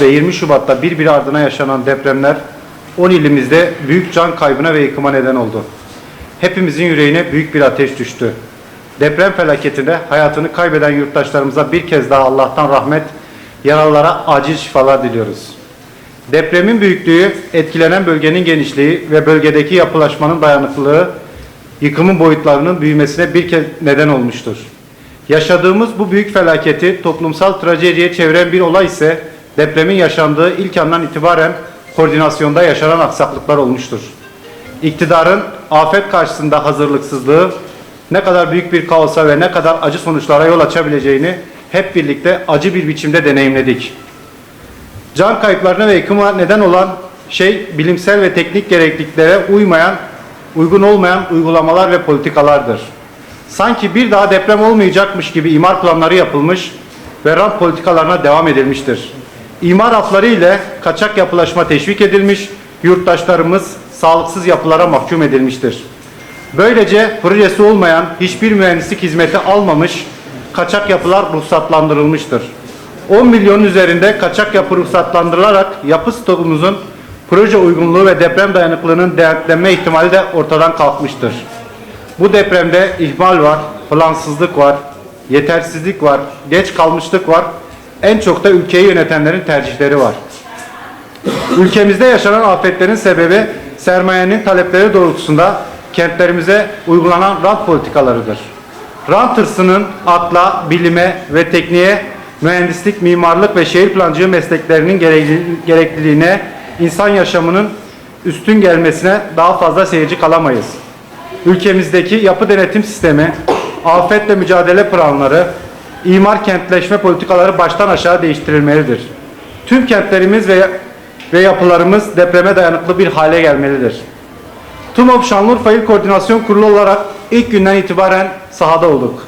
Ve 20 Şubat'ta birbiri ardına yaşanan depremler 10 ilimizde büyük can kaybına ve yıkıma neden oldu. Hepimizin yüreğine büyük bir ateş düştü. Deprem felaketinde hayatını kaybeden yurttaşlarımıza bir kez daha Allah'tan rahmet, yaralılara acil şifalar diliyoruz. Depremin büyüklüğü, etkilenen bölgenin genişliği ve bölgedeki yapılaşmanın dayanıklılığı yıkımın boyutlarının büyümesine bir kez neden olmuştur. Yaşadığımız bu büyük felaketi toplumsal trajediye çeviren bir olay ise depremin yaşandığı ilk andan itibaren koordinasyonda yaşanan aksaklıklar olmuştur. İktidarın afet karşısında hazırlıksızlığı ne kadar büyük bir kaosa ve ne kadar acı sonuçlara yol açabileceğini hep birlikte acı bir biçimde deneyimledik. Can kayıplarına ve yıkıma neden olan şey bilimsel ve teknik gerekliliklere uymayan, uygun olmayan uygulamalar ve politikalardır. Sanki bir daha deprem olmayacakmış gibi imar planları yapılmış ve rant politikalarına devam edilmiştir. İmar afları ile kaçak yapılaşma teşvik edilmiş, yurttaşlarımız sağlıksız yapılara mahkum edilmiştir. Böylece projesi olmayan hiçbir mühendislik hizmeti almamış kaçak yapılar ruhsatlandırılmıştır. 10 milyonun üzerinde kaçak yapı ruhsatlandırılarak yapı stokumuzun proje uygunluğu ve deprem dayanıklılığının denetlenme ihtimali de ortadan kalkmıştır. Bu depremde ihmal var, plansızlık var, yetersizlik var, geç kalmışlık var. En çok da ülkeyi yönetenlerin tercihleri var. Ülkemizde yaşanan afetlerin sebebi sermayenin talepleri doğrultusunda kentlerimize uygulanan rant politikalarıdır. Rant hırsının akla, bilime ve tekniğe, mühendislik, mimarlık ve şehir plancılığı mesleklerinin gerekli- gerekliliğine, insan yaşamının üstün gelmesine daha fazla seyirci kalamayız. Ülkemizdeki yapı denetim sistemi, afetle mücadele planları, imar kentleşme politikaları baştan aşağı değiştirilmelidir. Tüm kentlerimiz ve ve yapılarımız depreme dayanıklı bir hale gelmelidir. TUMOP Şanlıurfa İl Koordinasyon Kurulu olarak ilk günden itibaren sahada olduk.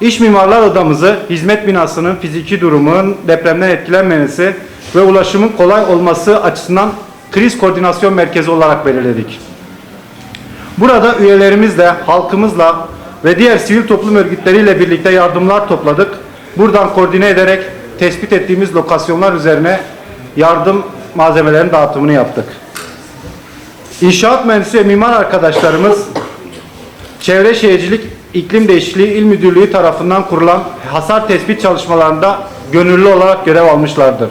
İş Mimarlar Odamızı hizmet binasının fiziki durumunun depremden etkilenmemesi ve ulaşımın kolay olması açısından kriz koordinasyon merkezi olarak belirledik. Burada üyelerimizle, halkımızla ve diğer sivil toplum örgütleriyle birlikte yardımlar topladık. Buradan koordine ederek tespit ettiğimiz lokasyonlar üzerine yardım malzemelerin dağıtımını yaptık. İnşaat mühendisi ve mimar arkadaşlarımız Çevre Şehircilik İklim Değişikliği İl Müdürlüğü tarafından kurulan hasar tespit çalışmalarında gönüllü olarak görev almışlardır.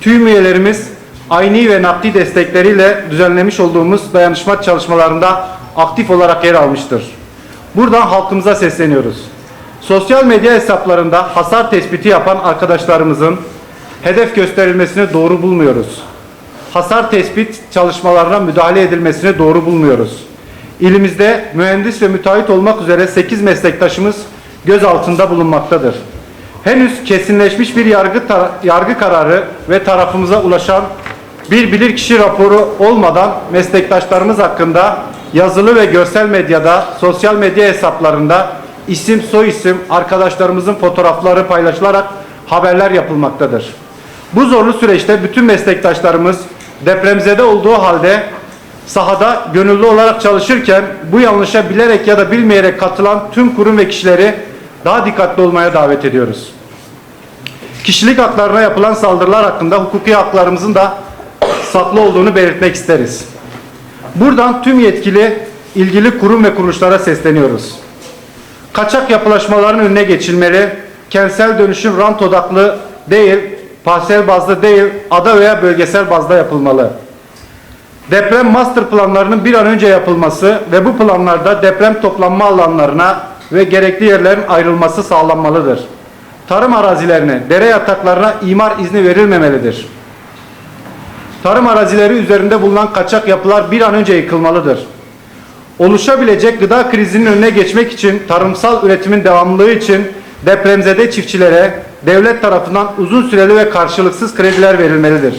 Tüm üyelerimiz ayni ve nakdi destekleriyle düzenlemiş olduğumuz dayanışma çalışmalarında aktif olarak yer almıştır. Buradan halkımıza sesleniyoruz. Sosyal medya hesaplarında hasar tespiti yapan arkadaşlarımızın hedef gösterilmesini doğru bulmuyoruz. Hasar tespit çalışmalarına müdahale edilmesini doğru bulmuyoruz. İlimizde mühendis ve müteahhit olmak üzere 8 meslektaşımız gözaltında bulunmaktadır. Henüz kesinleşmiş bir yargı yargı kararı ve tarafımıza ulaşan bir bilirkişi raporu olmadan meslektaşlarımız hakkında yazılı ve görsel medyada, sosyal medya hesaplarında isim soyisim arkadaşlarımızın fotoğrafları paylaşılarak haberler yapılmaktadır. Bu zorlu süreçte bütün meslektaşlarımız depremzede olduğu halde sahada gönüllü olarak çalışırken bu yanlışa bilerek ya da bilmeyerek katılan tüm kurum ve kişileri daha dikkatli olmaya davet ediyoruz. Kişilik haklarına yapılan saldırılar hakkında hukuki haklarımızın da saklı olduğunu belirtmek isteriz. Buradan tüm yetkili ilgili kurum ve kuruluşlara sesleniyoruz. Kaçak yapılaşmaların önüne geçilmeli, kentsel dönüşüm rant odaklı değil, parsel bazlı değil, ada veya bölgesel bazda yapılmalı. Deprem master planlarının bir an önce yapılması ve bu planlarda deprem toplanma alanlarına ve gerekli yerlerin ayrılması sağlanmalıdır. Tarım arazilerine, dere yataklarına imar izni verilmemelidir. Tarım arazileri üzerinde bulunan kaçak yapılar bir an önce yıkılmalıdır. Oluşabilecek gıda krizinin önüne geçmek için tarımsal üretimin devamlılığı için depremzede çiftçilere devlet tarafından uzun süreli ve karşılıksız krediler verilmelidir.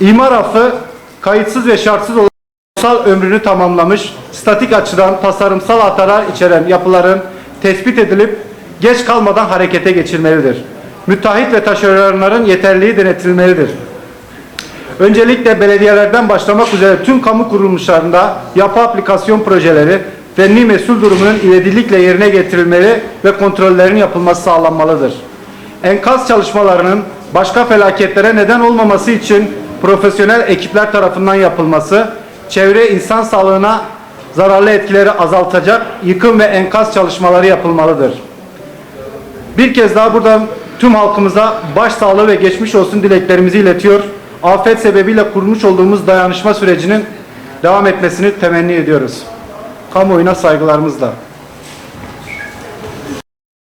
İmar affı kayıtsız ve şartsız olarak ömrünü tamamlamış, statik açıdan tasarımsal hatalar içeren yapıların tespit edilip geç kalmadan harekete geçilmelidir. Müteahhit ve taşeronların yeterliliği denetilmelidir. Öncelikle belediyelerden başlamak üzere tüm kamu kuruluşlarında yapı aplikasyon projeleri fenli mesul durumunun ivedilikle yerine getirilmeli ve kontrollerin yapılması sağlanmalıdır. Enkaz çalışmalarının başka felaketlere neden olmaması için profesyonel ekipler tarafından yapılması, çevre insan sağlığına zararlı etkileri azaltacak yıkım ve enkaz çalışmaları yapılmalıdır. Bir kez daha buradan tüm halkımıza başsağlığı ve geçmiş olsun dileklerimizi iletiyor. Afet sebebiyle kurmuş olduğumuz dayanışma sürecinin devam etmesini temenni ediyoruz. Kamuoyuna saygılarımızla.